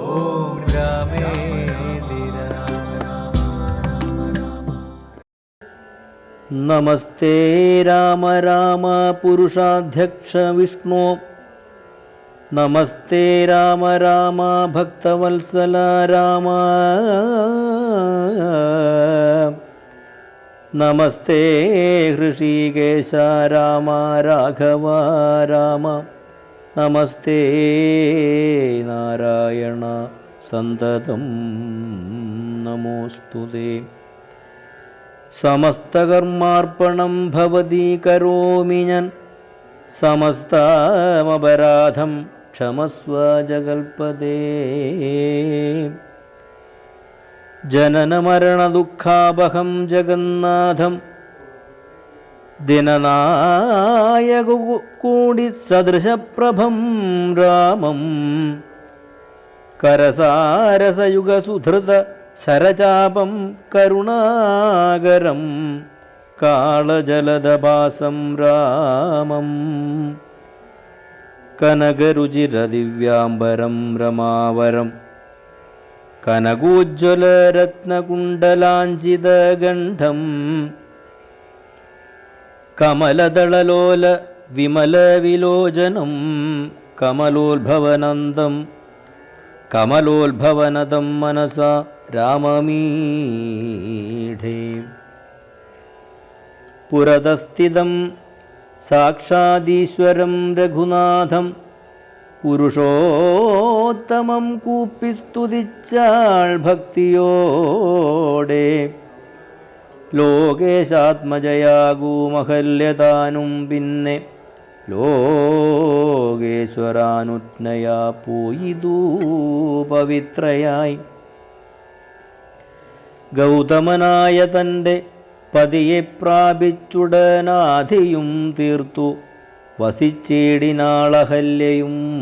ഓം രാമേതി രാമ നമസ്തേ രാമ രാമ പുരുഷാധ്യക്ഷ വിഷ്ണു. നമസ്തേ രാമ രാമ ഭക്തവത്സല രാമ. നമസ്തേ ഹൃഷീകേശ രാമ രാഘവ രാമ. നമസ്തേ സന്തതം നമോസ്തുതേ സമസ്തകർമാർപ്പണം ഭവതി കരോമി ഞാൻ. സമസ്തമപരാധം ക്ഷമസ്വ ജഗൽപദേ ജനനമരണദുഃഖാപഹം ജഗന്നാഥം. ദിനനായകു കൂടി സദൃശപ്രഭം രാമം. കരസാരസയുഗസുധൃത ശരചാപം കരുണാകരം കാളജലദഭാസം രാമം കനകരുചിരദിവ്യാംബരം രമാവരം കനകൂജ്വലരത്നകുണ്ടലാഞ്ചിതഗണ്ഡം കമലദളലോല വിമലവിലോചനം കമലോത്ഭവനന്ദം കമലോത്ഭവനദം മനസ രാമമീഢേ പുരതസ്ഥിതം സാക്ഷാദീശ്വരം രഘുനാഥം പുരുഷോത്തമം കൂപ്പിസ്തുതിച്ചാൾ ഭക്തിയോടെ. ലോകേശാത്മജയാകൂമഹല്യതാനും പിന്നെ പിന്നെ ലോകേശ്വരാനുജ്ഞയാ പോയിതൂ പവിത്രയായി. ഗൗതമനായ തന്റെ പതിയെ പ്രാപിച്ചുടനാധിയും തീർത്തു. വസിച്ചേടിനാളഹല്യയും.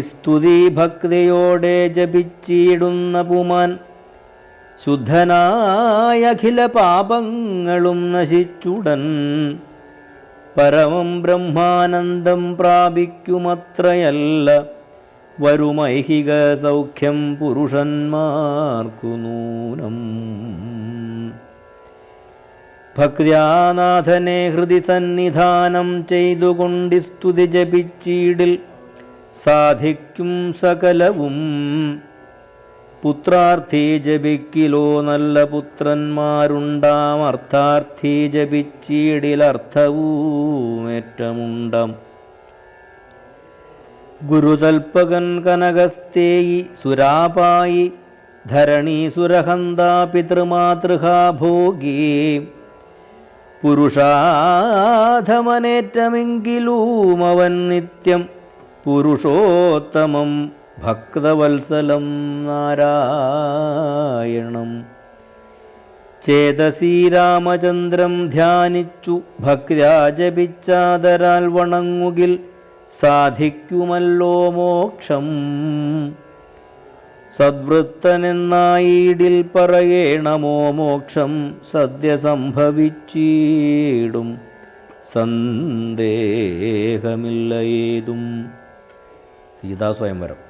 സ്തുതി ഭക്തിയോടെ ജപിച്ചിടുന്ന പുമാൻ ശുദ്ധനായ അഖില പാപങ്ങളും നശിച്ചുടൻ. പരമം ബ്രഹ്മാനന്ദം പ്രാപിക്കുമത്രയല്ല. വരുമൈഹിക സൗഖ്യം പുരുഷന്മാർക്കു നൂനം. ഭക്ത്യാനാഥനെ ഹൃദി സന്നിധാനം ചെയ്തുകൊണ്ട് സ്തുതി ജപിച്ചീടിൽ സാധിക്കും സകലവും. പുത്രാർത്ഥി ജപിക്കിലോ നല്ല പുത്രന്മാരുണ്ടാം. അർത്ഥാർത്ഥി ജപിച്ചീടിലർത്ഥവുമേറ്റമുണ്ടാം. ഗുരുതൽപകൻ കനകസ്തേയി സുരാപായി ധരണീസുരഹന്ത പിതൃമാതൃഹാ ഭോഗീ. പുരുഷാധമനേറ്റമെങ്കിലൂമവൻ നിത്യം പുരുഷോത്തമം. ഭക്തവത്സലം നാരായണം. ചേതസീ രാമചന്ദ്രം ധ്യാനിച്ചു ഭക്ത്യാ ജപിച്ചാതരാൽ വണങ്ങുകിൽ സാധിക്കുമല്ലോ മോക്ഷം. സദ്വൃത്തനെന്നായിടിൽ പറയേണമോ മോക്ഷം സദ്യ സംഭവിച്ചീടും സന്ദേഹമില്ല ഏതും. സീതാസ്വയംവരം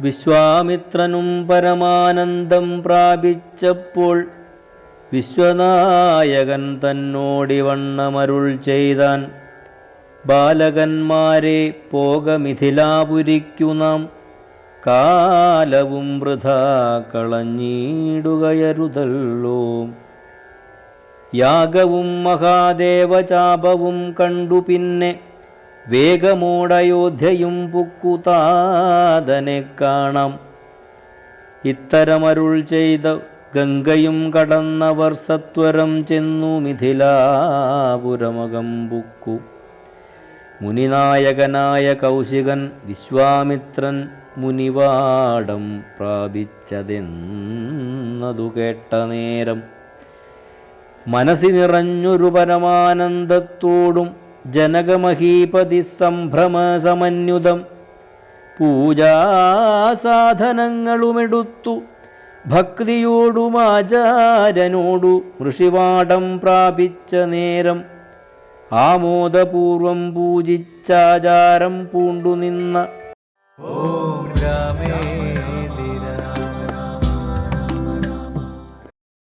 വിശ്വാമിത്രനും പരമാനന്ദം പ്രാപിച്ചപ്പോൾ വിശ്വനായകൻ തന്നോടിവണ്ണമരുൾ ചെയ്താൻ ബാലകന്മാരെ പോകമിഥിലാപുരിക്കു നാം കാലവും വൃഥ കളഞ്ഞിടുകയരുതല്ലോ. യാഗവും മഹാദേവചാപവും കണ്ടു പിന്നെ വേഗമോടയോധ്യയും പുക്കുതാതനെ കാണാം ഇത്തരമരുൾ ചെയ്ത ഗംഗയും കടന്നവർ സത്വരം ചെന്നു മിഥിലാപുരമകം പുക്കു. മുനിനായകനായ കൗശികൻ വിശ്വാമിത്രൻ മുനിവാടം പ്രാപിച്ചതെന്നതു കേട്ട നേരം മനസ്സി നിറഞ്ഞൊരു പരമാനന്ദത്തോടും ജനകമഹീപതി സംഭ്രമ സമന്യുതം പൂജാസാധനങ്ങളുമെടുത്തു ഭക്തിയോടും ആചാര്യനോടു ഋഷിവാടം പ്രാപിച്ച നേരം ആമോദപൂർവം പൂജിച്ചാചാരം പൂണ്ടു നിന്ന ഓം